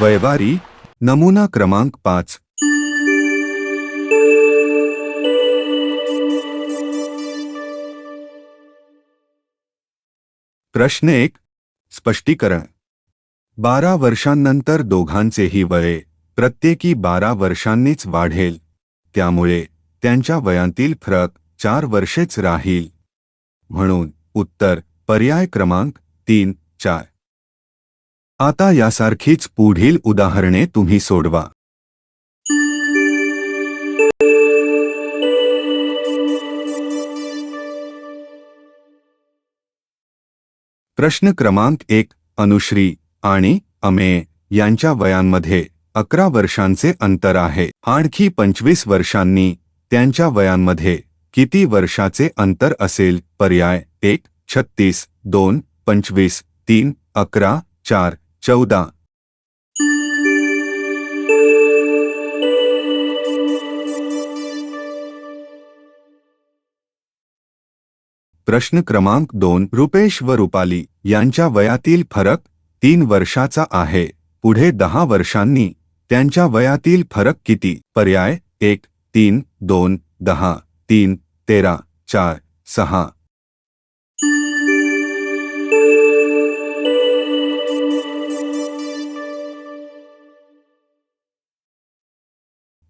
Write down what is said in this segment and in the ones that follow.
वैवारी नमुना क्रमांक पाच. प्रश्न एक स्पष्टीकरण. बारा वर्षांनंतर दोघांचेही वय प्रत्येकी बारा वर्षांनीच वाढेल. त्यामुळे त्यांच्या वयांतील फरक चार वर्षेच राहील. म्हणून उत्तर पर्याय क्रमांक तीन चार. आता यासारखीच पुढील उदाहरणे तुम्ही सोडवा. प्रश्न क्रमांक एक अनुश्री आणि अमेय यांच्या वयांमध्ये अकरा वर्षांचे अंतर आहे. आणखी पंचवीस वर्षांनी त्यांच्या वयांमध्ये किती वर्षाचे अंतर असेल? पर्याय एक छत्तीस दोन पंचवीस तीन अकरा चार चौदा. प्रश्न क्रमांक दोन रुपेश व रुपाली यांच्या वयातील फरक तीन वर्षाचा आहे. पुढे दहा वर्षांनी त्यांच्या वयातील फरक किती? पर्याय एक तीन दोन दहा तीन तेरा चार सहा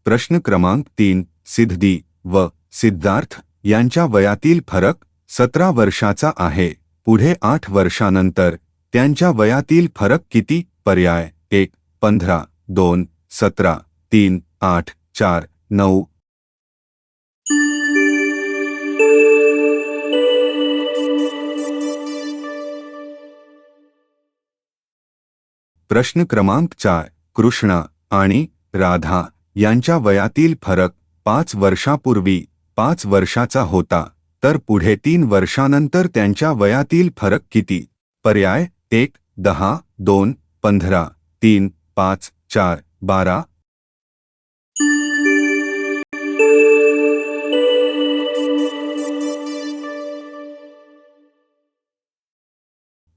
प्रश्न क्रमांक तीन सिद्धी व सिद्धार्थ यांच्या वयातील फरक सतरा वर्षाचा आहे. पुढे आठ वर्षानंतर त्यांच्या वयातील फरक किती? पर्याय एक पंधरा दोन सतरा तीन आठ चार नऊ. प्रश्न क्रमांक चार कृष्णा आणि राधा. यांच्या वयातील फरक पाच वर्षापूर्वी पाच वर्षाचा होता तर पुढे तीन वर्षानंतर त्यांच्या वयातील फरक किती? पर्याय एक दहा दोन पंधरा तीन पाच चार बारा.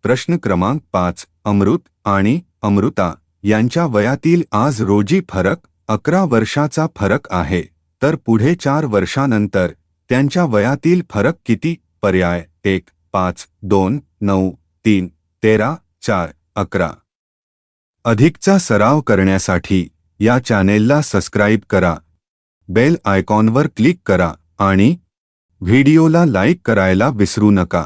प्रश्न क्रमांक पाच अमृत आणि अमृता यांच्या वयातील आज रोजी फरक अकरा वर्षाचा फरक आहे. तर पुढे चार वर्षानंतर त्यांच्या वयातील फरक किती? पर्याय एक पाच दोन नऊ तीन तेरा चार अकरा. अधिकचा सराव करण्यासाठी या चॅनेलला सबस्क्राईब करा. बेल आयकॉनवर क्लिक करा आणि व्हिडिओला लाईक करायला विसरू नका.